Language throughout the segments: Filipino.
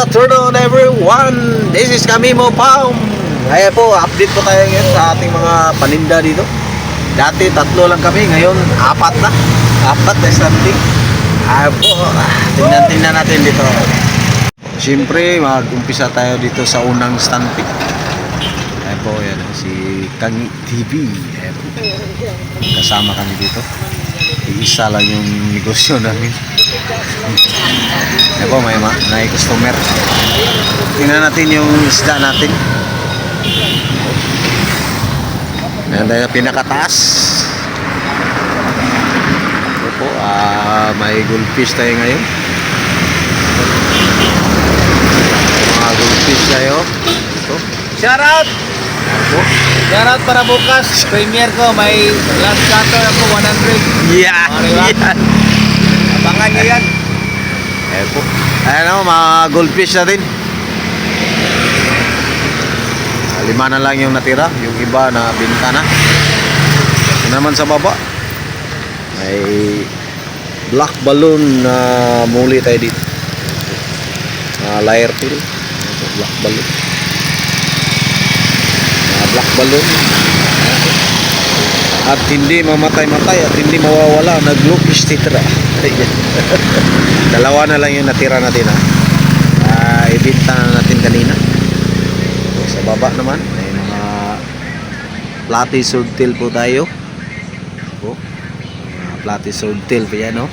afternoon everyone! This is Kamimo Palm. Ngayon po, update po tayo ngayon sa ating mga paninda dito. Dati tatlo lang kami, ngayon apat na. Apat na something. Ayaw po, tingnan-tingnan natin dito. Siyempre, mag-umpisa tayo dito sa unang standpick. Ayan po, yan si Kangi TV. Ayan po. Kasama kami dito. Iisa lang yung negosyo namin. Ayan po, may, ma- may customer. Tingnan natin yung isda natin. Ayan tayo pinakataas. Ito po, ah, may goldfish tayo ngayon. Mga goldfish tayo. Ito. Shout out! Ayan po. Shout out para bukas. Premiere ko, may last chapter ako 100. Yeah! Oh, diba? yeah. Abangan niyo yan. Ayan po. Ayan o, mga goldfish natin. Lima na lang yung natira. Yung iba na binta na. Ito naman sa baba. May black balloon na muli tayo dito. Lyre tail. Ito, black balloon. Ah, black balloon. At hindi mamatay-matay at hindi mawawala. Nag-glowfish titra. Ayan. Dalawa na lang yung natira natin ha. Ah, ibinta na natin kanina. Sa baba naman, may mga platy swordtail po tayo. Po. Mga platy pa yan, no?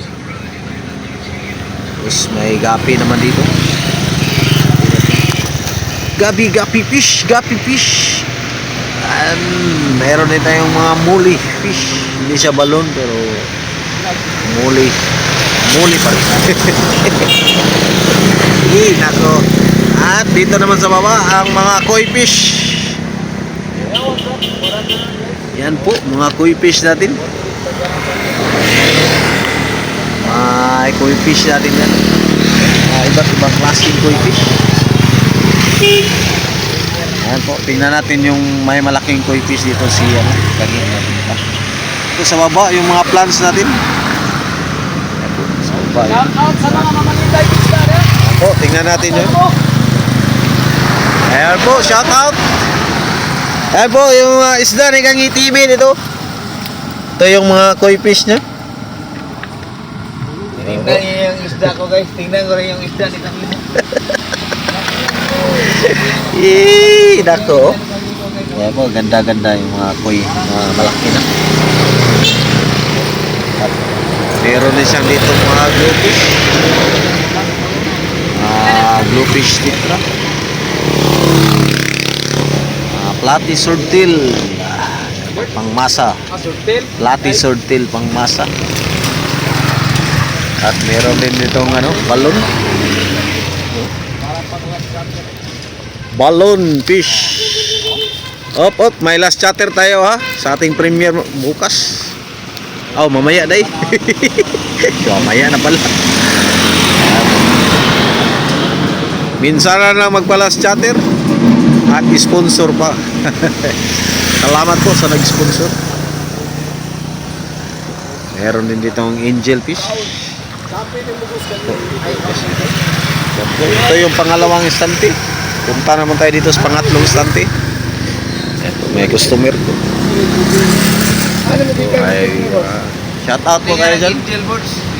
Tapos may gapi naman dito. Gabi, gapi fish, gapi fish. Um, meron din tayong mga muli fish. Hindi siya balon pero muli. Muli pa rin. Eh, nako. At dito naman sa baba ang mga koi fish. Yan po, mga koi fish natin. May koi fish natin yan. Mga iba't ibang klaseng koi fish. Ayan po, tingnan natin yung may malaking koi fish dito si ano, lagi natin pa. Ito sa baba, yung mga plants natin. Ayan po, sa baba. Shout out sa mga mamanitay isda rin. Ayan po, tingnan natin yun. Ayan po, shout out. Ayan po, yung mga isda ni Kang TV dito. Ito yung mga koi fish niya. Tingnan niyo yung isda ko guys. Tingnan ko rin yung isda ni Camilo. Eh, nako. Ayan po, ganda-ganda yung mga koi, mga malaki na. At meron din siyang dito mga bluefish. Mga bluefish titra. Mga platy. Ah, Pangmasa. Platy swordtail pangmasa. At meron din ditong ano, balon. Balon fish. Op, op, may last chatter tayo ha sa ating premiere mo- bukas. Oh, mamaya day. mamaya na pala. Minsan na lang magpa-last chatter at sponsor pa. Salamat po sa nag-sponsor. Meron din ditong angel fish. Ito yung pangalawang istante. Punta naman tayo dito sa pangatlong istante. Ito, may customer ko. So, ay, uh, shout out po kayo dyan.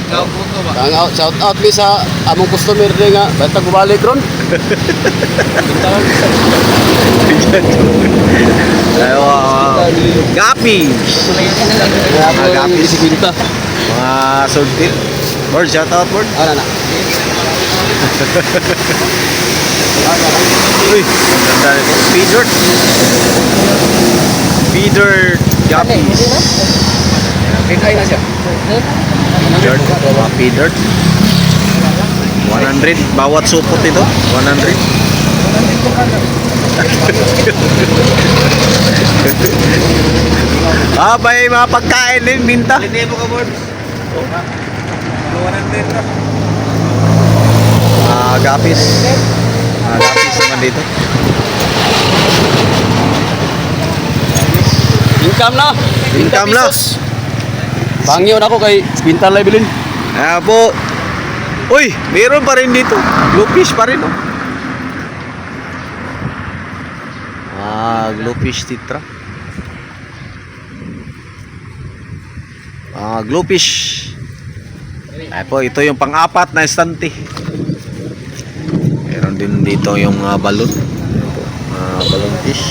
Shout out, shout out mi sa among customer din nga basta gubalik ron. Ay, uh, Gapi. Ako Agapis. yung isibinta. Mga sword tip. Word, shout out word. Ano na? Uy, ganda nito. Feeder. Feeder guppies. Kikay na siya. Feeder. Mga feeder. 100. Bawat supot ito. 100. ah, may mga pagkain din, minta. Mo ka board. Gawanan din ka. Ah, guppies. Ah, lapis naman dito. Income na. Income na. Bangyo ako kay Quintal na bilin. Ah po. Uy, meron pa rin dito. Blue fish pa rin. Oh. Ah, blue fish titra. Ah, glowfish. Ay po, ito yung pang-apat na estante. Din dito yung uh, balon. Ayan po, ah, balon fish.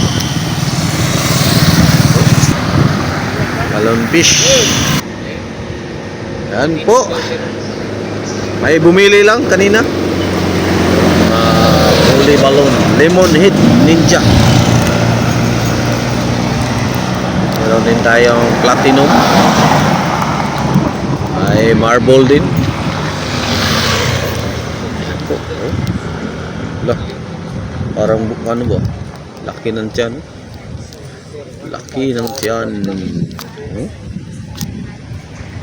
Balon fish. Yan po. May bumili lang kanina. Uh, holy balloon. Lemon head ninja. Meron din tayong platinum. May marble din. Oh, oh. Lah. Parang ano ba? Laki ng tiyan. Laki ng tiyan. Oh.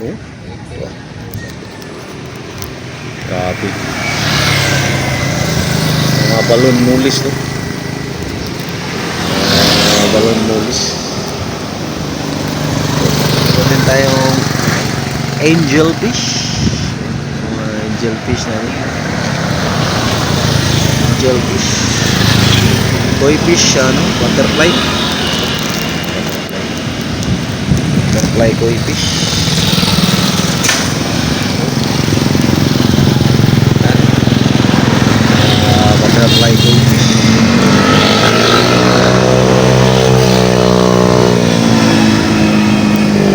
Oh. Wah. Grabe. Mga balon mulis no. Mga balon mulis. Meron din tayong angel fish. Mga angel fish na rin. Angel fish. Koi fish, ano, butterfly. Butterfly koi fish. Ah, butterfly koi fish.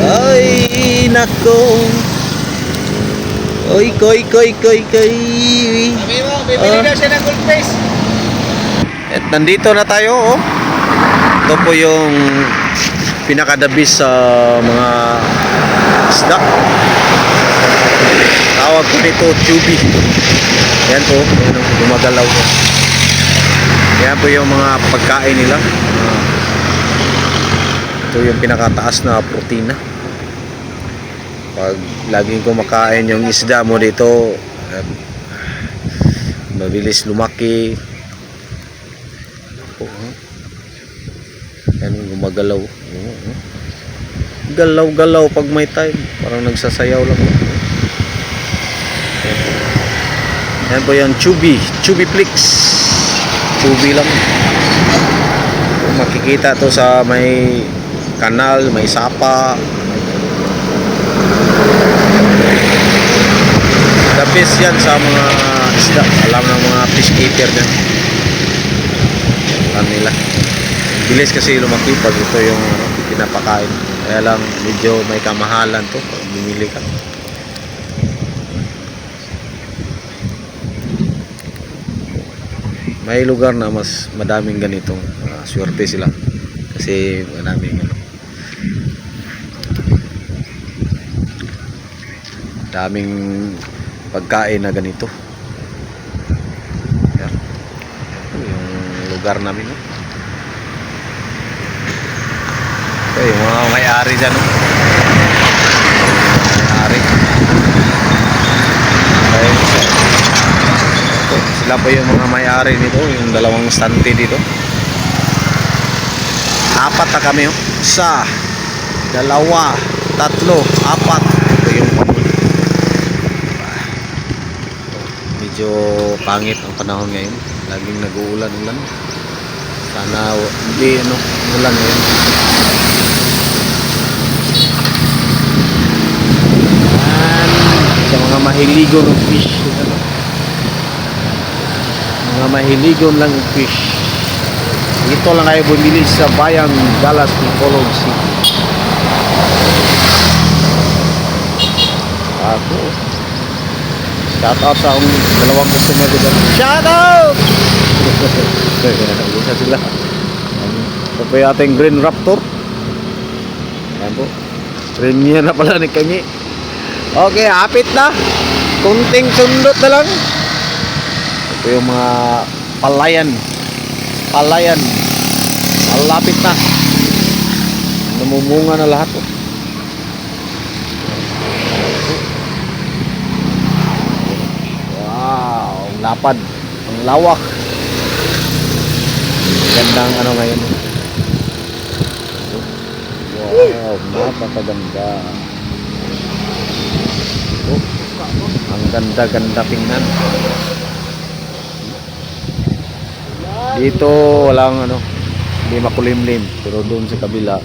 Ay, nako. Oy, koy, koy, koy, koy. Sabi mo, bibili Ah. daw siya ng goldfish. At nandito na tayo, oh. Ito po yung pinakadabis sa mga isda. Tawag ko nito, tubi. Yan po, yan oh, gumagalaw po. Yan po yung mga pagkain nila. Ito yung pinakataas na protina. Pag laging kumakain yung isda mo dito, eh, mabilis lumaki, Oo. Yan, gumagalaw. Galaw-galaw pag may time. Parang nagsasayaw lang. Yan po. Yung chubby. Chubby flix. Chubby lang. Makikita to sa may kanal, may sapa. The best yan sa mga isda. Alam ng mga fish eater dyan nila bilis kasi lumaki pag ito yung pinapakain. Kaya lang medyo may kamahalan to. Pag bumili ka. May lugar na mas madaming ganitong uh, swerte sila. Kasi madaming ano. Daming pagkain na ganito. Yung lugar namin no? Ito yung mga may-ari dyan no? may-ari. Ito, sila po yung mga may-ari dito yung dalawang stante dito. Apat na kami oh. isa dalawa tatlo apat. Ito yung medyo pangit ang panahon ngayon. Laging nag-uulan-ulan. Sana w- hindi ano ulan ngayon Yan, sa mga mahiligon ng fish mga mahiligon lang ng fish dito lang kayo bumili sa bayang Dallas Bacolod City ako Shout out sa akong dalawang customer dyan. Shout out! Isa sila. Ito po yung Green Raptor. Ayan po. Premier na pala ni Kangi. Okay, hapit na. Kunting sundot na lang. Ito yung mga palayan. Palayan. Malapit na. Namumunga na lahat. Oh. Wow, ang lapad, ang lawak. Gandang ano ngayon. Wow, napakaganda. Oh, ang ganda-ganda tingnan. Dito walang ano, Hindi makulimlim. Pero doon sa kabila.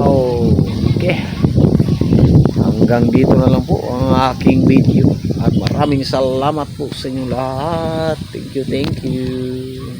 Wow. Okay. Hanggang dito na lang po ang aking video. At maraming salamat po sa inyo lahat. Thank you, thank you.